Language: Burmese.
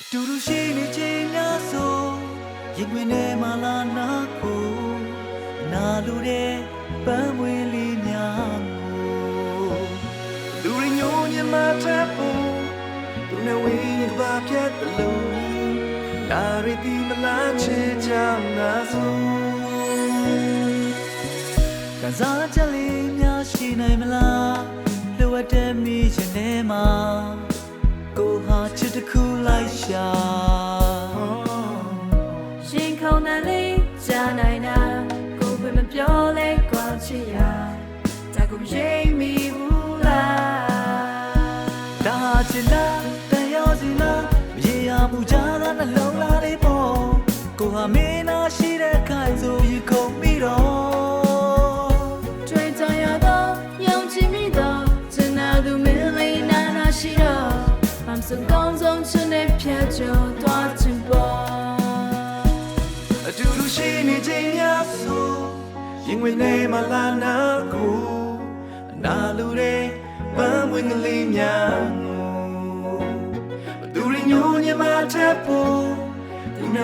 တူတူရှိနေချိန်များဆိုရင်ခွင်ထဲမှာလာနာကိုနာလိုတဲ့ပန်းမွေလေးများကိုလူရညိုညမထပ်ဖို့သူနဲ့ဝေးရင်ဘာပြတ်တယ်လို့နာရတီမလားချေချမ်းသာဆိုကစားချက်လေးများရှိနိုင်မလားလိုအပ်တဲ့မိချင်ထဲမှာကိုဟာချစ်တစ်ခု လိုက်ရှာရှင်ခုံတန်လေးကြားနိုင်တာကိုယ်ပဲမပြောလဲကွာချစ်ရဒါကိုရိပ်မိ မမ်စုံကောင်းဆုံးချင်တဲ့ဖြတ်ကျော်သွားချင်ပေါ်အတူတူရှိနေချိန်များဆိုရင်ဝင်နေမလာနာကိုအနာလူတဲ့ပန်းဝင်ကလေးများကိုဘသူရညိုညမထပ်ဖို့ဒီန